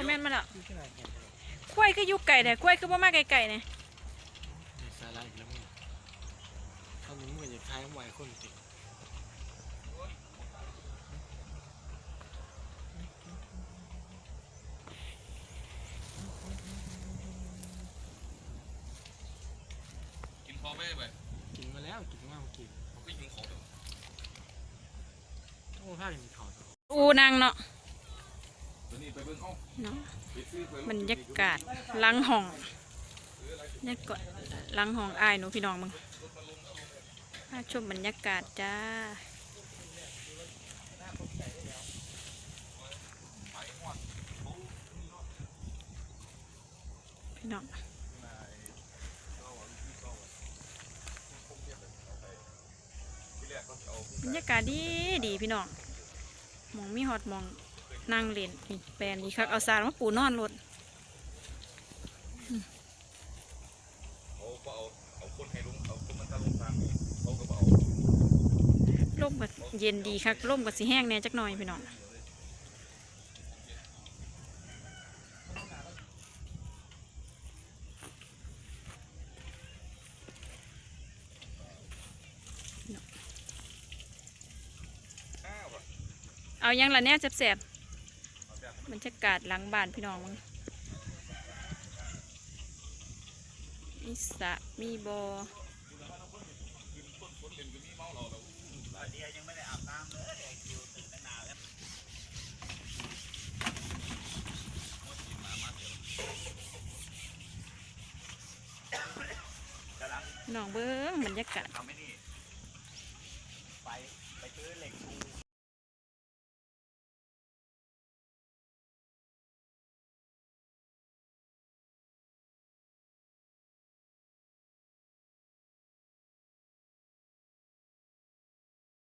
บ่แม่นมาแล้วนี่ขนาดเห็นเลยกล้วยก็อยู่ไก่แต่กล้วยก็บ่มาไกลๆเนี่ยมีสาระอีกแล้วมึงถ้ามึงเหมือนจะคล้ายไหวคนติดกินพอไม่ไปกินมาแล้วกินมากกินผมก็ยิงของเดี๋ยวโอ้ผ้าเห็นเขาอูนางเนาะตัวนี้ไป เบิ่งห้องเนาะบรรยากาศลังห้องนี่ก็ลังห้องอ้ายหนูพี่น้องมึงมาชมบรรยากาศจ้าพี่น้องบรรยากาศดีดีพี่น้องมองมีฮอตมอง นั่งเล่นนี่แปลนดีคักเอาสารมาปูนอนรถร่มก็เย็นดีคักร่มก็สิแห้งแน่จักหน่อยพี่น้องเอายังละเนี่ยแสบ บรรยากาศหลังบ้านพี่น้องมึงมีสะมีบอน้องเบิ้งบรรยากาศมี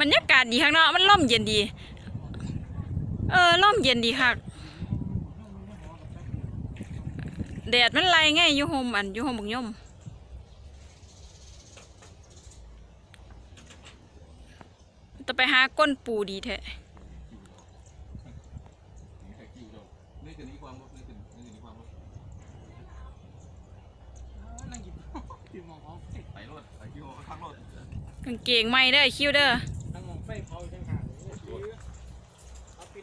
บรรยากาศดีข้างนอกมันร่มเย็นดี เออร่มเย็นดีคักแดดมันไล่ไงอยู่โฮมอันอยู่โฮมบักย่อมจะไปหาก้นปูดีแท้นี่คือนี้ความรถนี่คือนี่คือนี้ความรถนั่งกินกินมองเขาไปรถไปที่ห้องข้างรถกางเกงไม่เด้อคิวเด้อ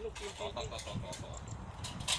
好好好好好。